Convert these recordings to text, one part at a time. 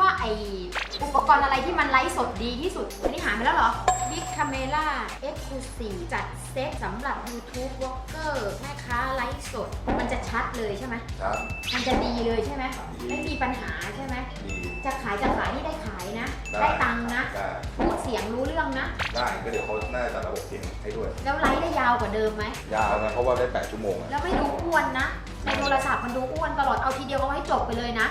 ว่าไออุปกรณ์อะไรที่มันไลฟ์สดดีที่สุดอันนี้หาไปแล้วเหรอ Big Camera า F44 จัดเซตสำหรับ YouTube Walker แม่ค้าไลฟ์สด มันจะชัดเลยใช่ไหมมันจะดีเลยใช่ไหมไม่มีปัญหาใช่ไหมจะขายจะขายนี่ได้ขายนะ ได้ตังค์นะ ได้พูดเสียงรู้เรื่องนะ ได้ก็เดี๋ยวเขาแน่จะจัดระบบเสียงให้ด้วย แล้วไลฟ์ได้ยาวกว่าเดิมไหม ยาวนะ เพราะว่าได้ 8 ชั่วโมงแล้วไม่ดูอ้วนนะ ในโทรศัพท์มันดูอ้วนตลอด เอาทีเดียวก็าให้จบไปเลยนะ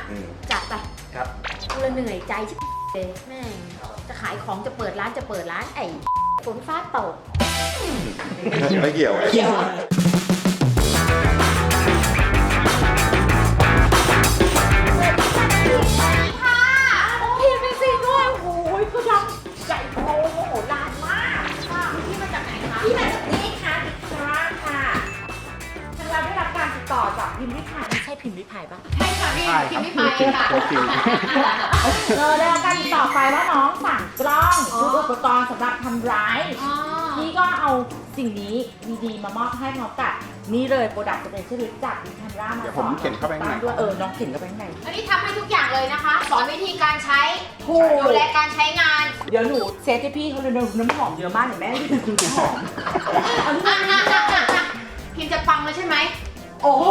จัดไป ครับ กูละเหนื่อยใจชิบเลยแม่งจะขายของจะเปิดร้านจะเปิดร้านไอ้ฝนฟ้าตก ไม่เกี่ยวอะเกี่ยวค่ะพี่เป็นสิด้วยโอ้ยก็ยังใหญ่โตโมโหลานมากค่ะพี่มาจากไหนคะพี่มาจากนี่ค่ะติดคราค่ะทางเราได้รับการติดต่อจากพิมพ์ริพายไม่ใช่พิมพ์ริพายปะ ใช่ค่ะพี่พิมพ์ไม่ไปค่ะเราได้รับการติดต่อไปว่าน้องสั่งกล้องอ๋อชุดอุปกรณ์สำหรับทำร้ายอ๋อพี่ก็เอาสิ่งนี้ดีๆมามอบให้พร้อมกับนี่เลยโปรดักต์สเปเชียลิสต์จากดิทันรามาเดี๋ยวสผมอนเข็นเข้าไปข้างในด้วยเออน้องเข็นเข้าไปข้างในอันนี้ทำให้ทุกอย่างเลยนะคะ สอนวิธีการใช้ถูกดูแลการใช้งาน เดี๋ยวหนูเซตให้พี่เขาเลยนะน้ำหอมเยอะมากเดี๋ยวแม่ให้พี่ดูน้ำหอมเอาที่อะมัน โอ้โห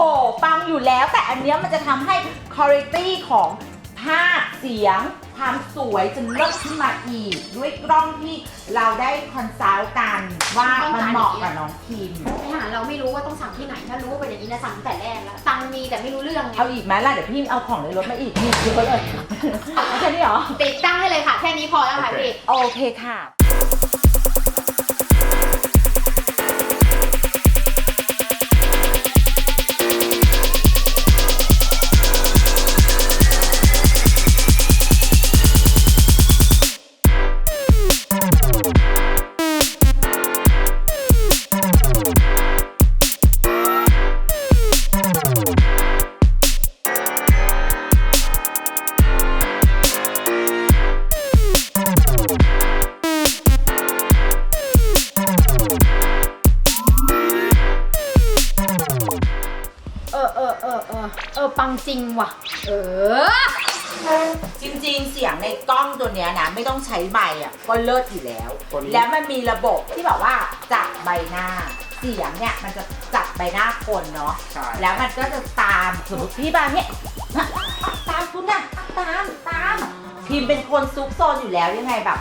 ปังอยู่แล้ว แต่อันเนี้ยมันจะทำให้คุณภาพของภาพเสียง ความสวยจะเลิศขึ้นมาอีก ด้วยกล้องที่เราได้คอนซัลท์กันว่ามันเหมาะกับน้องพิมพ์ไม่หาเราไม่รู้ว่าต้องสั่งที่ไหน ถ้ารู้ว่าเป็นอย่างนี้นะสั่งตั้งแต่แรกแล้วตังค์มีแต่ไม่รู้เรื่องไงเอาอีกไหมล่ะ เดี๋ยวพี่เอาของในรถมาอีกนี่เยอะเลยเอาแค่นี้เหรอติดตั้งให้เลยค่ะ แค่นี้พอแล้วค่ะพี่โอเคค่ะ อเออปังจริงว่ะ เออ จริงๆ เสียงในกล้องตัวเนี้ยนะ ไม่ต้องใช้ไมค์อะก็เลิศอยู่แล้ว ตัวนี้ แล้วมันมีระบบที่แบบว่าจับใบหน้า เสียงเนี่ยมันจะจับใบหน้าคนเนาะ ใช่ แล้วมันก็จะตามสมมติพี่บางเนี่ยตามคุณน่ะตามตาม พิมพ์เป็นคนซุกโซนอยู่แล้วยังไงแบบ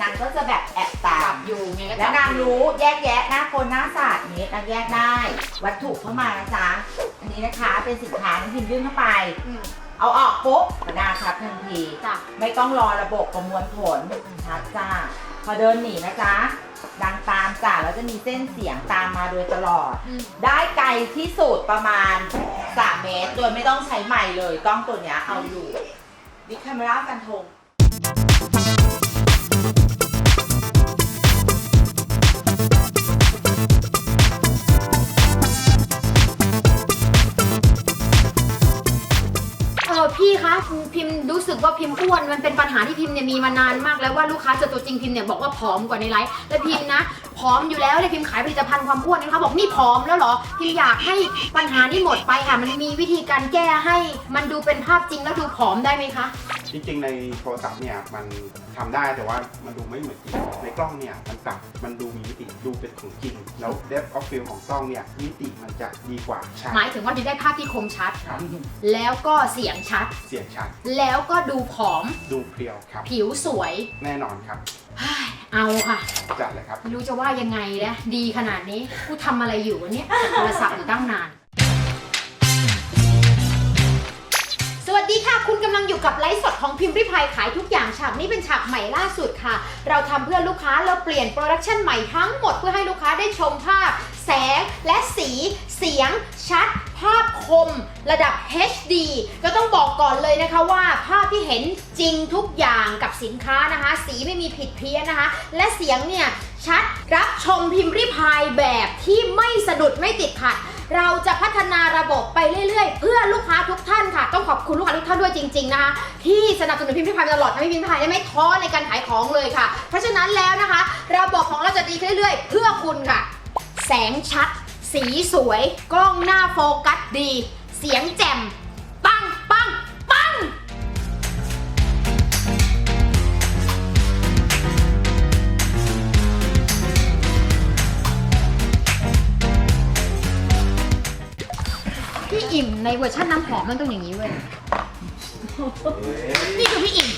นางก็จะแบบแอบตาจัม บอยู่ไงก็แล้วจับนางอยู่รู้แยกแยะหน้าคนหน้าศาสตร์นี้นางแยกได้ วัตถุเข้ามานะจ๊ะอั นนี้นะคะ เป็นสินค้าที่พิมพ์ยื่นเข้าไป อืม เอาออกปุ๊บก็หน้าชัดทันที จ้ะ ไม่ต้องรอระบบประมวลผลชัดจ้า พอเดินหนีนะจ๊ะ ดังตามจ้ะแล้วจะมีเส้นเสียงตามมาโดยตลอด อืม ได้ไกลที่สุดประมาณ 3 เมตร โดยไม่ต้องใช้ไมค์เลยกล้องตัวเนี้ยเอาอยู่ดิคาเมรากันทง พี่คะพิมพ์รู้สึกว่าพิมพ์อ้วนมันเป็นปัญหาที่พิมพ์เนี่ยมีมานานมากแล้วว่าลูกค้าเจอตัวจริงพิมพ์เนี่ยบอกว่าผอมกว่าในไลฟ์แล้วพิมพ์นะผอมอยู่แล้วเลยพิมพ์ขายผลิตภัณฑ์ความอ้วนนะคะบอกนี่ผอมแล้วเหรอพิมพ์อยากให้ปัญหานี้หมดไปค่ะ มันมีวิธีการแก้ให้มันดูเป็นภาพจริงแล้วดูผอมได้ไหมคะ จริงๆในโทรศัพท์เนี่ยมันทำได้แต่ว่ามันดูไม่เหมือนจริงในกล้องเนี่ยมันกลับมันดูมีมิติดูเป็นของจริง แล้ว depth of field ของกล้องเนี่ยมิติมันจะดีกว่าใช่หมายถึงว่าได้ภาพที่คมชัด ครับแล้วก็เสียงชัด เสียงชัดแล้วก็ดูผอม ดูเพรียวครับ ผิวสวย แน่นอนครับเฮ้ยเอาค่ะ จัดเลยครับ ไม่รู้จะว่ายังไงนะดีขนาดนี้ กูทำอะไรอยู่วะเนี่ยโทรศัพท์อยู่ตั้งนาน ดีค่ะ คุณกำลังอยู่กับไลฟ์สดของพิมพ์ริพายขายทุกอย่างฉากนี้เป็นฉากใหม่ล่าสุดค่ะ เราทำเพื่อลูกค้าเราเปลี่ยนโปรดักชันใหม่ทั้งหมดเพื่อให้ลูกค้าได้ชมภาพ แสงและสีเสียงชัด ภาพคม ระดับ HD ก็ต้องบอกก่อนเลยนะคะว่าภาพที่เห็นจริงทุกอย่างกับสินค้านะคะ สีไม่มีผิดเพี้ยนนะคะ และเสียงเนี่ยชัดรับชมพิมพ์ริพายแบบที่ไม่สะดุดไม่ติดขัด เราจะพัฒนาระบบไปเรื่อยๆ เพื่อลูกค้าทุกท่านค่ะ ต้องขอบคุณลูกค้าทุกท่านด้วยจริงๆนะคะที่สนับสนุนพิมพ์ริพายตลอดทำให้พิมพ์ริพายได้ไม่ท้อในการขายของเลยค่ะ เพราะฉะนั้นแล้วนะคะ ระบบของเราจะดีขึ้นเรื่อยๆ เพื่อคุณค่ะ แสงชัด สีสวย กล้องหน้าโฟกัสดี เสียงแจ่ม ในเวอร์ชันน้ำหอมมันต้องอย่างนี้เว้ย นี่คือพี่อิ่ม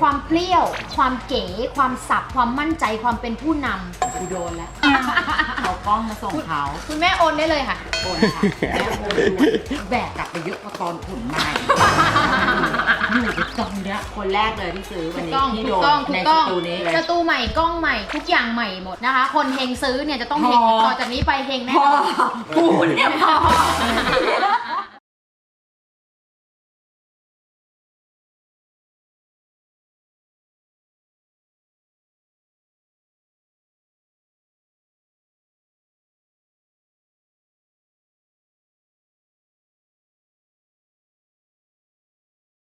ความเปรี้ยว ความเก๋ ความสับ ความมั่นใจ ความเป็นผู้นำกูโดนแล้ว เอากล้องมาส่งเขาคุณแม่โอนได้เลยค่ะ โอนค่ะแม่โอนด้วยแบกกลับไปเยอะกว่าตอนขนมาอีก อยู่ในกล่องเนี้ย คนแรกเลยที่ซื้อวันถูกนี้ต้องที่ถูโดกนต้องถูกต้องในสตูนี้เลยสตูใหม่กล้องใหม่ทุกอย่างใหม่หมดนะคะ คนเฮงซื้อเนี่ยจะต้องเฮงพอ ต่อจากนี้ไปเฮงแน่พ่อนอน กูเนี่ยพ่อ